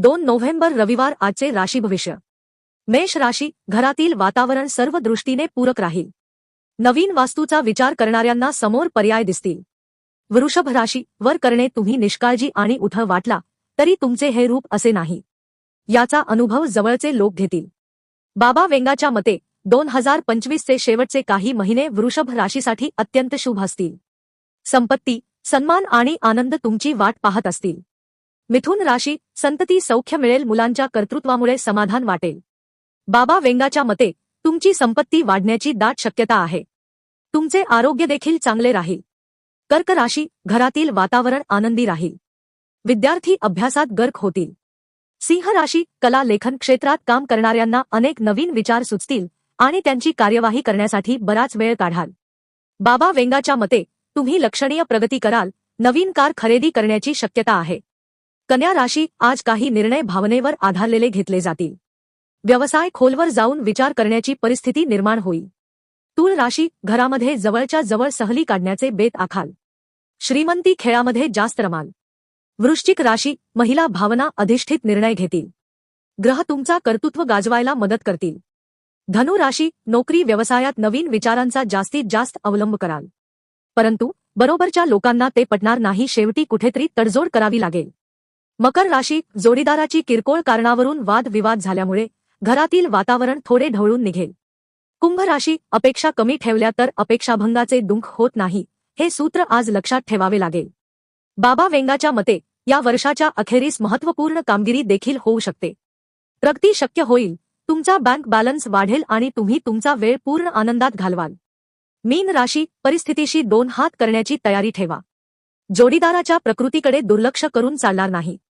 दोन नोव्हेंबर रविवार आजचे राशी भविष्य. मेष राशी घरातील वातावरण सर्व दृष्टीने पूरक राहील. नवीन वास्तूचा विचार करणाऱ्यांना समोर पर्याय दिसतील. वृषभ राशी वर करणे तुम्ही निष्काळजी आणि उठळ वाटला तरी तुमचे हे रूप असे नाही. याचा अनुभव जवळचे लोक घेतील. बाबा वेंगाच्या मते दोन हजार पंचवीसचे शेवटचे काही महिने वृषभ राशीसाठी अत्यंत शुभ असतील. संपत्ती सन्मान आणि आनंद तुमची वाट पाहत असतील. मिथुन राशी संतती सौख्य मिळेल मुलांच्या कर्तृत्वामुळे समाधान वाटेल. बाबा वेंगाच्या मते तुमची संपत्ती वाढण्याची दाट शक्यता आहे. तुमचे आरोग्य देखील चांगले राहील. कर्क राशी घरातील वातावरण आनंदी राहील. विद्यार्थी अभ्यासात गर्क होतील. सिंह राशी कला लेखन क्षेत्रात काम करणाऱ्यांना अनेक नवीन विचार सुचतील आणि त्यांची कार्यवाही करण्यासाठी बराच वेळ काढाल. बाबा वेंगाच्या मते तुम्ही लक्षणीय प्रगती कराल नवीन कार खरेदी करण्याची शक्यता आहे. कन्या राशी आज काही निर्णय भावनेवर आधारलेले घेतले जातील. व्यवसाय खोलवर जाऊन विचार करण्याची परिस्थिती निर्माण होईल. तूळ राशी घरामध्ये जवळच्या जवळ सहली काढण्याचे बेत आखाल. श्रीमंती खेळामध्ये जास्त रमाल. वृश्चिक राशी महिला भावना अधिष्ठित निर्णय घेतील. ग्रह तुमचा कर्तृत्व गाजवायला मदत करतील. धनु राशी नोकरी व्यवसायात नवीन विचारांचा जास्तीत जास्त अवलंब कराल. परंतु बरोबरच्या लोकांना ते पटणार नाही शेवटी कुठेतरी तडजोड करावी लागेल. मकर राशी जोडीदाराची किरकोळ कारणावरून वादविवाद झाल्यामुळे घरातील वातावरण थोडे ढवळून निघेल. कुंभ राशी अपेक्षा कमी ठेवल्या तर अपेक्षाभंगाचे दुःख होत नाही हे सूत्र आज लक्षात ठेवावे लागेल. बाबा वेंगाच्या मते या वर्षाच्या अखेरीस महत्त्वपूर्ण कामगिरी देखील होऊ शकते. प्रगती शक्य होईल तुमचा बँक बॅलन्स वाढेल आणि तुम्ही तुमचा वेळ पूर्ण आनंदात घालवाल. मीन राशी परिस्थितीशी दोन हात करण्याची तयारी ठेवा. जोडीदाराच्या प्रकृतीकडे दुर्लक्ष करून चालणार नाही.